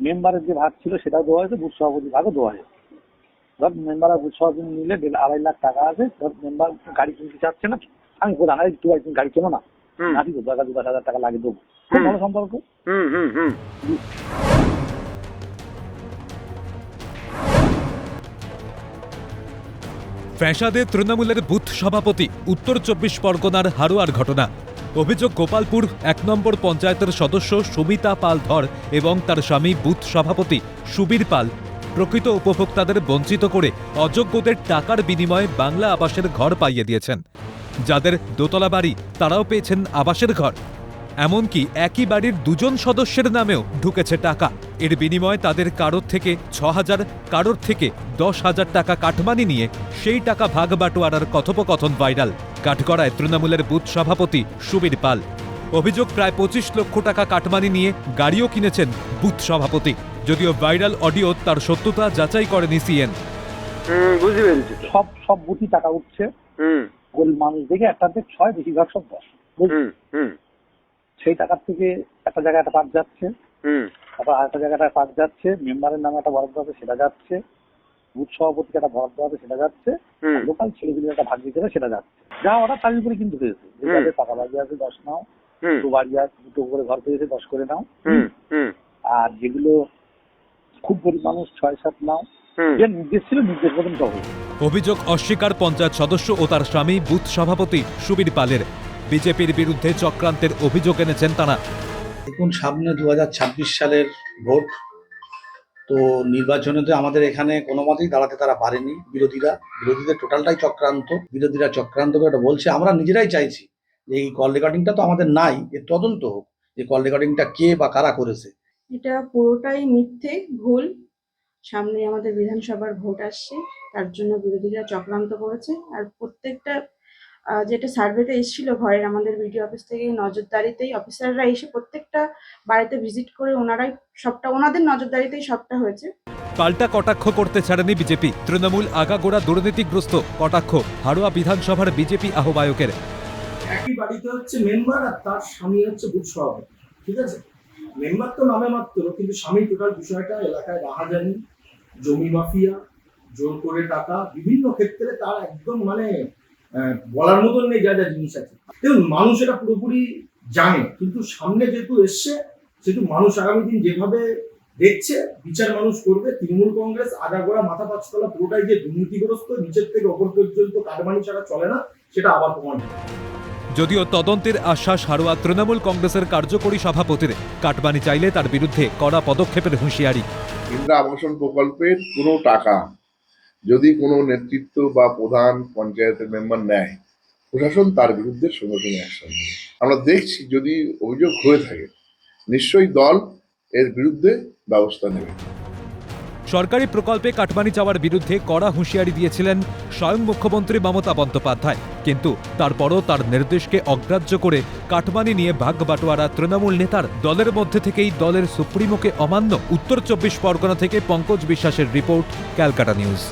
মেম্বারের যে ভাগ ছিল সেটাও দেওয়া হয়েছে বুথ সভাপতি ভাগও দেওয়া হয়েছে। ধর মেম্বার আর বুথ সভাপতি মিলে দেড় আড়াই লাখ টাকা আছে ধর মেম্বার গাড়ি কিনতে চাচ্ছে না আমি প্রধান আরে তুই একদিন গাড়ি কেনো না? নাকি তো দু দশ হাজার টাকা লাগে দেবো। খুব ভালো সম্পর্ক? হুম হুম হুম। ফ্যাসাদে তৃণমূলের বুথ সভাপতি উত্তর চব্বিশ পরগনার হারোয়ার ঘটনা। অভিযোগ গোপালপুর, এক নম্বর পঞ্চায়েতের সদস্য সুমিতা পাল ধর এবং তার স্বামী বুথ সভাপতি সুবীর পাল। প্রকৃত উপভোক্তাদের বঞ্চিত করে অযোগ্যদের টাকার বিনিময়ে বাংলা আবাসের ঘর পাইয়ে দিয়েছেন। যাদের দোতলা বাড়ি, তারাও পেয়েছেন আবাসের ঘর। এমনকি একই বাড়ির দুজন সদস্যের নামেও ঢুকেছে টাকা। এর বিনিময়ে তাদের কারোর থেকে ছ হাজার কারোর থেকে দশ হাজার টাকা কাঠমানি নিয়ে সেই টাকা ভাগ বাটোয়ারার কথোপকথন ভাইরাল। কাঠগড়ায় তৃণমূলের বুথ সভাপতি সুবীর পাল। অভিযোগ প্রায় পঁচিশ লক্ষ টাকা কাটমানি নিয়ে গাড়িও কিনেছেন বুথ সভাপতি। যদিও ভাইরাল অডিও তার সত্যতা যাচাই করেনি সিএন। হুম বুঝতে পেরেছি। সব সব বুথই টাকা উঠছে। মানুষ দেখে একটাতে ছয় বেশিরভাগ সব দশ। বুঝলি? হুম হুম। সেই টাকার থেকে একটা জায়গায় একটা পাঠ যাচ্ছে। হুম। তারপর আরেকটা জায়গাটা পাঠ যাচ্ছে মেম্বারের নামে একটা বরাদ্দ আছে সেটা যাচ্ছে। বুথ সভাপতিকে একটা বরাদ্দ আছে সেটা যাচ্ছে। লোকাল ছেলেগুলির একটা ভাগ দিতে সেটা যাচ্ছে। যা অর্ডার তার উপরে কিন্তু হুম। যাদের টাকা বাড়ি আছে দশ নাও। হুম। দুটো বাড়ি আছে দুটো করে ঘর পেয়েছে দশ করে নাও। হুম হুম। আর যেগুলো খুব গরিব মানুষ ছয় সাত নাও। হুম। নির্দেশ ছিল নির্দেশ মতন অভিযোগ অস্বীকার পঞ্চায়েত সদস্য ও তার স্বামী বুথ সভাপতি সুবীর পালের। বিজেপির বিরুদ্ধে চক্রান্তের অভিযোগ এনেছেন তারা। দেখুন সামনে দুহাজার ছাব্বিশ সালের ভোট তো নির্বাচনে তো আমাদের এখানে কোনো মতেই দাঁড়াতে তারা পারেনি। বিরোধীরা বিরোধীদের টোটালটাই চক্রান্ত বিরোধীরা চক্রান্ত করে এটা বলছে আমরা নিজেরাই চাইছি যে এই কল রেকর্ডিংটা তো আমাদের নাই এর তদন্ত হোক যে কল রেকর্ডিংটা কে বা কারা করেছে। এটা পুরোটাই মিথ্যে ভুল। সামনে আমাদের বিধানসভার ভোট আসছে তার জন্য বিরোধীরা চক্রান্ত করেছে আর প্রত্যেকটা যেটা সার্ভেতে এসেছিল ঘরের আমাদের বিডিও অফিস থেকে নজরদারিতেই অফিসাররা এসে প্রত্যেকটা বাড়িতে ভিজিট করে ওনারাই সবটা ওনাদের নজরদারিতেই সবটা হয়েছে। পাল্টা কটাক্ষ করতে ছাড়েনি বিজেপি। তৃণমূল আগাগোড়া দুর্নীতিগ্রস্ত কটাক্ষ হাড়োয়া বিধানসভার বিজেপি আহ্বায়কের। একই বাড়িতে হচ্ছে মেম্বার আর তার স্বামী হচ্ছে বুথ সভাপতি ঠিক আছে? মেম্বার তো নামে মাত্র কিন্তু স্বামী টোটাল বিষয়টা এলাকায় রাহাজানি জমি মাফিয়া জোর করে টাকা বিভিন্ন ক্ষেত্রে তার একদম মানে বলার মতন নেই যা যা জিনিস আছে দেখুন মানুষ এটা পুরোপুরি জানে কিন্তু সামনে যেহেতু এসছে সেহেতু মানুষ আগামী দিন যেভাবে দেখছে বিচার মানুষ করবে তৃণমূল কংগ্রেস আগাগোড়া মাথা পাঁচতলা পুরোটাই যে দুর্নীতিগ্রস্ত নিচের থেকে ওপর পর্যন্ত কাটমানি ছাড়া চলে না সেটা আবার প্রমাণ। যদিও তদন্তের আশ্বাস হাড়োয়া তৃণমূল কংগ্রেসের কার্যকরী সভাপতির কাটবানি চাইলে তার বিরুদ্ধে কড়া পদক্ষেপের হুঁশিয়ারি ইন্দিরা আবাসন প্রকল্পের পুরো টাকা যদি কোনো নেতৃত্ব বা প্রধান পঞ্চায়েতের মেম্বার নেয়, প্রশাসন তার বিরুদ্ধে সঙ্গে অ্যাকশন আমরা দেখছি যদি অভিযোগ হয়ে থাকে, নিশ্চয়ই দল এর বিরুদ্ধে ব্যবস্থা নেবে। সরকারি প্রকল্পে কাটমানি চাওয়ার বিরুদ্ধে কড়া হুঁশিয়ারি দিয়েছিলেন স্বয়ং মুখ্যমন্ত্রী মমতা বন্দ্যোপাধ্যায়। কিন্তু তারপরও তার নির্দেশকে অগ্রাহ্য করে কাটমানি নিয়ে ভাগ বাটোয়ারা তৃণমূল নেতার দলের মধ্যে থেকেই দলের সুপ্রিমোকে অমান্য উত্তর চব্বিশ পরগনা থেকে পঙ্কজ বিশ্বাসের রিপোর্ট, ক্যালকাটা নিউজ।